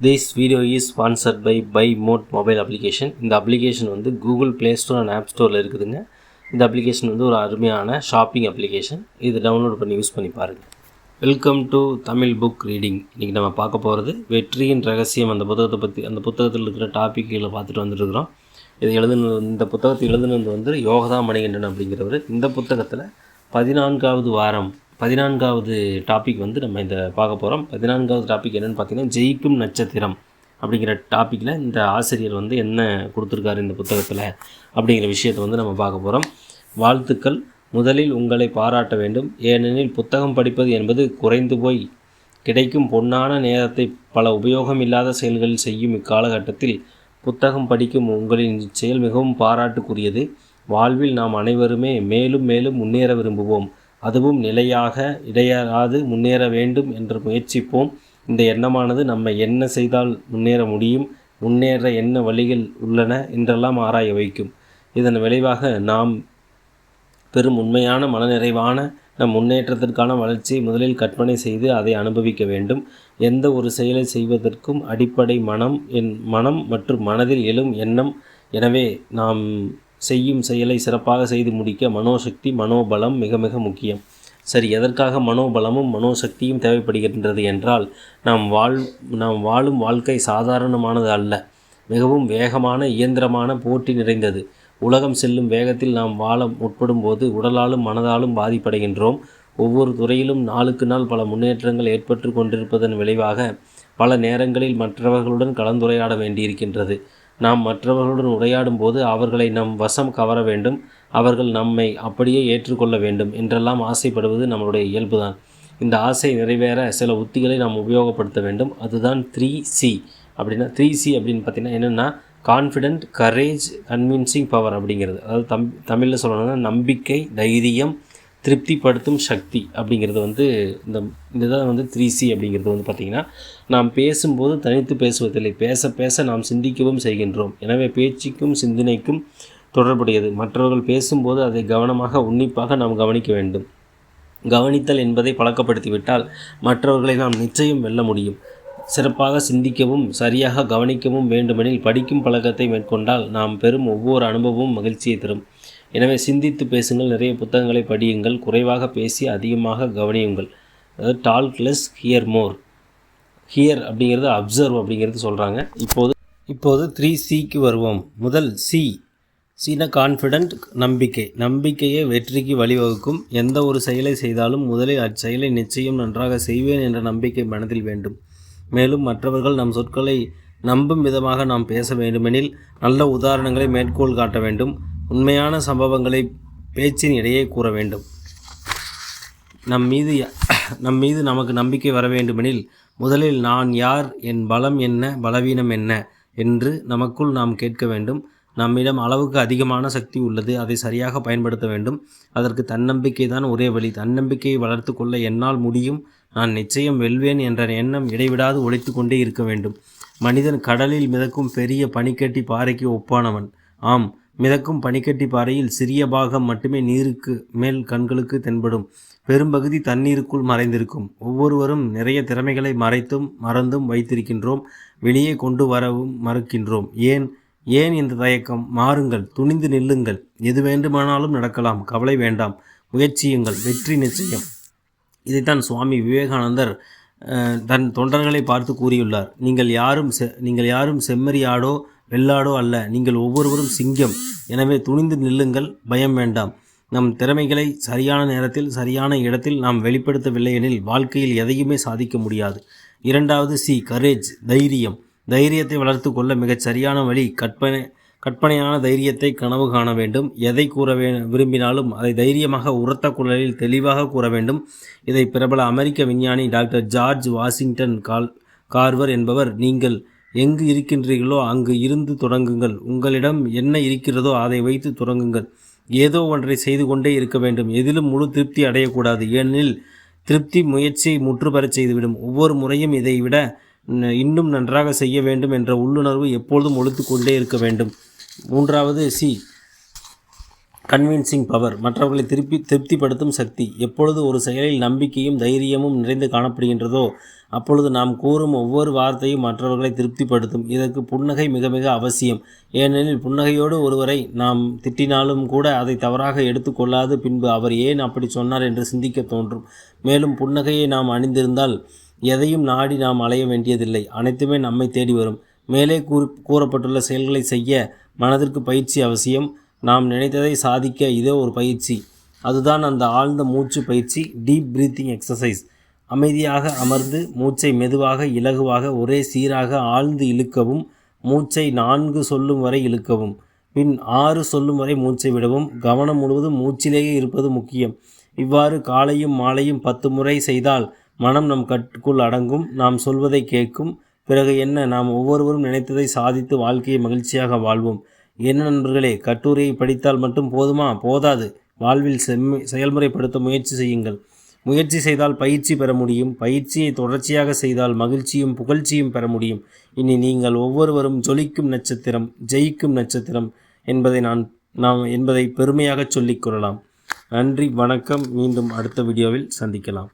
This video is sponsored by by mode mobile application இந்த application வந்து Google Play store and app ஸ்டோரில் இருக்குதுங்க. இந்த அப்ளிகேஷன் வந்து ஒரு அருமையான ஷாப்பிங் அப்ளிகேஷன் இது டவுன்லோட் பண்ணி யூஸ் பண்ணி பாருங்கள் welcome to Tamil book reading இன்றைக்கி நம்ம பார்க்க போகிறது வெற்றியின் ரகசியம். அந்த புத்தகத்தை பற்றி அந்த புத்தகத்தில் இருக்கிற டாப்பிக்கில் பார்த்துட்டு வந்துட்டுருக்குறோம் இது எழுதுனது இந்த புத்தகத்தை எழுதுனது வந்து யோகதா மணிகண்டன் அப்படிங்கிறவர். இந்த புத்தகத்தில் பதினான்காவது வாரம் பதினான்காவது டாபிக் வந்து நம்ம இந்த பார்க்க போகிறோம் பதினான்காவது டாபிக் என்னென்னு பார்த்தீங்கன்னா ஜெயிக்கும் நட்சத்திரம் அப்படிங்கிற டாப்பிக்கில் இந்த ஆசிரியர் வந்து என்ன கொடுத்துருக்காரு இந்த புத்தகத்தில் அப்படிங்கிற விஷயத்தை வந்து நம்ம பார்க்க போகிறோம் வாழ்த்துக்கள். முதலில் உங்களை பாராட்ட வேண்டும். ஏனெனில் புத்தகம் படிப்பது என்பது குறைந்து போய் கிடைக்கும் பொன்னான நேரத்தை பல உபயோகம் இல்லாத செயல்களில் செய்யும் இக்காலகட்டத்தில் புத்தகம் படிக்கும் உங்களின் செயல் மிகவும் பாராட்டுக்குரியது. வாழ்வில் நாம் அனைவருமே மேலும் மேலும் முன்னேற விரும்புவோம். அதுவும் நிலையாக இடையறாது முன்னேற வேண்டும் என்று முயற்சிப்போம். இந்த எண்ணமானது நம்ம என்ன செய்தால் முன்னேற முடியும் முன்னேற என்ன வழிகள் உள்ளன என்றெல்லாம் ஆராய வைக்கும். இதன் விளைவாக நாம் பெரும் உண்மையான மனநிறைவான நம் முன்னேற்றத்திற்கான வளர்ச்சியை முதலில் கற்பனை செய்து அதை அனுபவிக்க வேண்டும். எந்த ஒரு செயலை செய்வதற்கும் அடிப்படை மனம் என் மனம் மற்றும் மனதில் எழும் எண்ணம். எனவே நாம் செய்யும் செயலை சிறப்பாக செய்து முடிக்க மனோசக்தி மனோபலம் மிக மிக முக்கியம். சரி எதற்காக மனோபலமும் மனோசக்தியும் தேவைப்படுகின்றது என்றால் நாம் வாழ் நாம் வாழும் வாழ்க்கை சாதாரணமானது அல்ல. மிகவும் வேகமான இயந்திரமான போட்டி நிறைந்தது. உலகம் செல்லும் வேகத்தில் நாம் வாழ முற்படும் போது உடலாலும் மனதாலும் பாதிப்படைகின்றோம். ஒவ்வொரு துறையிலும் நாளுக்கு நாள் பல முன்னேற்றங்கள் ஏற்பட்டு கொண்டிருப்பதன் விளைவாக பல நேரங்களில் மற்றவர்களுடன் கலந்துரையாட வேண்டியிருக்கின்றது. நாம் மற்றவர்களுடன் உரையாடும் போது அவர்களை நம் வசம் கவர வேண்டும். அவர்கள் நம்மை அப்படியே ஏற்றுக்கொள்ள வேண்டும் என்றெல்லாம் ஆசைப்படுவது நம்மளுடைய இயல்புதான். இந்த ஆசை நிறைவேற சில உத்திகளை நாம் உபயோகப்படுத்த வேண்டும். அதுதான் த்ரீ சி அப்படின்னா த்ரீ சி அப்படின்னு பார்த்தீங்கன்னா என்னென்னா கான்ஃபிடென்ட் கரேஜ் கன்வின்சிங் பவர் அப்படிங்கிறது. அதாவது தம் தமிழில் சொல்லணும்னா நம்பிக்கை தைரியம் திருப்திப்படுத்தும் சக்தி அப்படிங்கிறது வந்து இந்த இதுதான் வந்து த்ரீ சி அப்படிங்கிறது வந்து பார்த்திங்கன்னா நாம் பேசும்போது தனித்து பேசுவதில்லை. பேச பேச நாம் சிந்திக்கவும் செய்கின்றோம். எனவே பேச்சுக்கும் சிந்தனைக்கும் தொடர்புடையது. மற்றவர்கள் பேசும்போது அதை கவனமாக உன்னிப்பாக நாம் கவனிக்க வேண்டும். கவனித்தல் என்பதை பழக்கப்படுத்திவிட்டால் மற்றவர்களை நாம் நிச்சயம் வெல்ல முடியும். சிறப்பாக சிந்திக்கவும் சரியாக கவனிக்கவும் வேண்டுமெனில் படிக்கும் பழக்கத்தை மேற்கொண்டால் நாம் பெறும் ஒவ்வொரு அனுபவமும் மகிழ்ச்சியை தரும். எனவே சிந்தித்து பேசுங்கள் நிறைய புத்தகங்களை படியுங்கள் குறைவாக பேசி அதிகமாக கவனியுங்கள். அதாவது talk less hear more hear அப்படிங்கிறது அப்சர்வ் அப்படிங்கிறது சொல்கிறாங்க இப்போது இப்போது த்ரீ சிக்கு வருவோம். முதல் சி சீன கான்ஃபிடென்ட் நம்பிக்கை. நம்பிக்கையே வெற்றிக்கு வழிவகுக்கும். எந்த ஒரு செயலை செய்தாலும் முதலில் அச்செயலை நிச்சயம் நன்றாக செய்வேன் என்ற நம்பிக்கை மனதில் வேண்டும். மேலும் மற்றவர்கள் நம் சொற்களை நம்பும் விதமாக நாம் பேச வேண்டுமெனில் நல்ல உதாரணங்களை மேற்கோள் காட்ட வேண்டும். உண்மையான சம்பவங்களை பேச்சின் இடையே கூற வேண்டும். நம் மீது நம் மீது நமக்கு நம்பிக்கை வர வேண்டுமெனில் முதலில் நான் யார் என் பலம் என்ன பலவீனம் என்ன என்று நமக்குள் நாம் கேட்க வேண்டும். நம்மிடம் அளவுக்கு அதிகமான சக்தி உள்ளது அதை சரியாக பயன்படுத்த வேண்டும். அதற்கு தன்னம்பிக்கை தான் ஒரே வழி. தன்னம்பிக்கையை வளர்த்து கொள்ள என்னால் முடியும். நான் நிச்சயம் வெல்வேன் என்ற எண்ணம் இடைவிடாது ஒழித்து கொண்டே இருக்க வேண்டும். மனிதன் கடலில் மிதக்கும் பெரிய பனிக்கட்டி பாறைக்கு ஒப்பானவன். ஆம் மிதக்கும் பனிக்கட்டி பாறையில் சிறிய பாகம் மட்டுமே நீருக்கு மேல் கண்களுக்கு தென்படும். பெரும்பகுதி தண்ணீருக்குள் மறைந்திருக்கும். ஒவ்வொருவரும் நிறைய திறமைகளை மறைத்தும் மறந்தும் வைத்திருக்கின்றோம். வெளியே கொண்டு வரவும் மறுக்கின்றோம். ஏன்? ஏன் இந்த தயக்கம்? மாறுங்கள் துணிந்து நில்லுங்கள். எது வேண்டுமானாலும் நடக்கலாம். கவலை வேண்டாம். முயற்சியுங்கள். வெற்றி நிச்சயம். இதைத்தான் சுவாமி விவேகானந்தர் தன் தொண்டர்களை பார்த்து கூறியுள்ளார். நீங்கள் யாரும் செ நீங்கள் யாரும் செம்மறியாடோ வெள்ளாடோ அல்ல. நீங்கள் ஒவ்வொருவரும் சிங்கம். எனவே துணிந்து நில்லுங்கள். பயம் வேண்டாம். நம் திறமைகளை சரியான நேரத்தில் சரியான இடத்தில் நாம் வெளிப்படுத்தவில்லை எனில் வாழ்க்கையில் எதையுமே சாதிக்க முடியாது. இரண்டாவது சி கரேஜ் தைரியம். தைரியத்தை வளர்த்து கொள்ள மிகச் சரியான வழி கற்பனை கற்பனையான தைரியத்தை கனவு காண வேண்டும். எதை கூற வே விரும்பினாலும் அதை தைரியமாக உரத்த குரலில் தெளிவாக கூற வேண்டும். இதை பிரபல அமெரிக்க விஞ்ஞானி டாக்டர் ஜார்ஜ் வாஷிங்டன் கால் கார்வர் என்பவர் நீங்கள் எங்கு இருக்கின்றீர்களோ அங்கு இருந்து தொடங்குங்கள். உங்களிடம் என்ன இருக்கிறதோ அதை வைத்து தொடங்குங்கள். ஏதோ ஒன்றை செய்து கொண்டே இருக்க வேண்டும். எதிலும் முழு திருப்தி அடையக்கூடாது. ஏனெனில் திருப்தி முயற்சியை முற்றுபெறச் செய்துவிடும். ஒவ்வொரு முறையும் இதை விட இன்னும் நன்றாக செய்ய வேண்டும் என்ற உள்ளுணர்வு எப்பொழுதும் ஒழித்து கொண்டே இருக்க வேண்டும். மூன்றாவது சி கன்வின்சிங் பவர் மற்றவர்களை திருப்பி திருப்திப்படுத்தும் சக்தி. எப்பொழுது ஒரு செயலில் நம்பிக்கையும் தைரியமும் நிறைந்து காணப்படுகின்றதோ அப்பொழுது நாம் கூறும் ஒவ்வொரு வார்த்தையும் மற்றவர்களை திருப்திப்படுத்தும். இதற்கு புன்னகை மிக மிக அவசியம். ஏனெனில் புன்னகையோடு ஒருவரை நாம் திட்டினாலும் கூட அதை தவறாக எடுத்துக்கொள்ளாது பின்பு அவர் ஏன் அப்படி சொன்னார் என்று சிந்திக்க தோன்றும். மேலும் புன்னகையை நாம் அணிந்திருந்தால் எதையும் நாடி நாம் அலைய வேண்டியதில்லை. அனைத்துமே நம்மை தேடி வரும். மேலே கூறு கூறப்பட்டுள்ள செயல்களை செய்ய மனதிற்கு பயிற்சி அவசியம். நாம் நினைத்ததை சாதிக்க இதோ ஒரு பயிற்சி. அதுதான் அந்த ஆழ்ந்த மூச்சு பயிற்சி டீப் பிரீத்திங் எக்ஸசைஸ் அமைதியாக அமர்ந்து மூச்சை மெதுவாக இலகுவாக ஒரே சீராக ஆழ்ந்து இழுக்கவும் மூச்சை நான்கு சொல்லும் வரை இழுக்கவும் பின் ஆறு சொல்லும் வரை மூச்சை விடவும். கவனம் முழுவதும் மூச்சிலேயே இருப்பது முக்கியம். இவ்வாறு காலையும் மாலையும் பத்து முறை செய்தால் மனம் நம் கட்டுக்குள் அடங்கும் நாம் சொல்வதை கேட்கும். பிறகு என்ன? நாம் ஒவ்வொருவரும் நினைத்ததை சாதித்து வாழ்க்கையை மகிழ்ச்சியாக வாழ்வோம். என்ன நண்பர்களே கட்டுரையை படித்தால் மட்டும் போதுமா? போதாது. வாழ்வில் செம்மை செயல்முறைப்படுத்த முயற்சி செய்யுங்கள். முயற்சி செய்தால் பயிற்சி பெற முடியும். பயிற்சியை தொடர்ச்சியாக செய்தால் மகிழ்ச்சியும் புகழ்ச்சியும் பெற முடியும். இனி நீங்கள் ஒவ்வொருவரும் ஜொலிக்கும் நட்சத்திரம் ஜெயிக்கும் நட்சத்திரம் என்பதை நான் நாம் என்பதை பெருமையாக சொல்லிக் கொள்ளலாம். நன்றி வணக்கம். மீண்டும் அடுத்த வீடியோவில் சந்திக்கலாம்.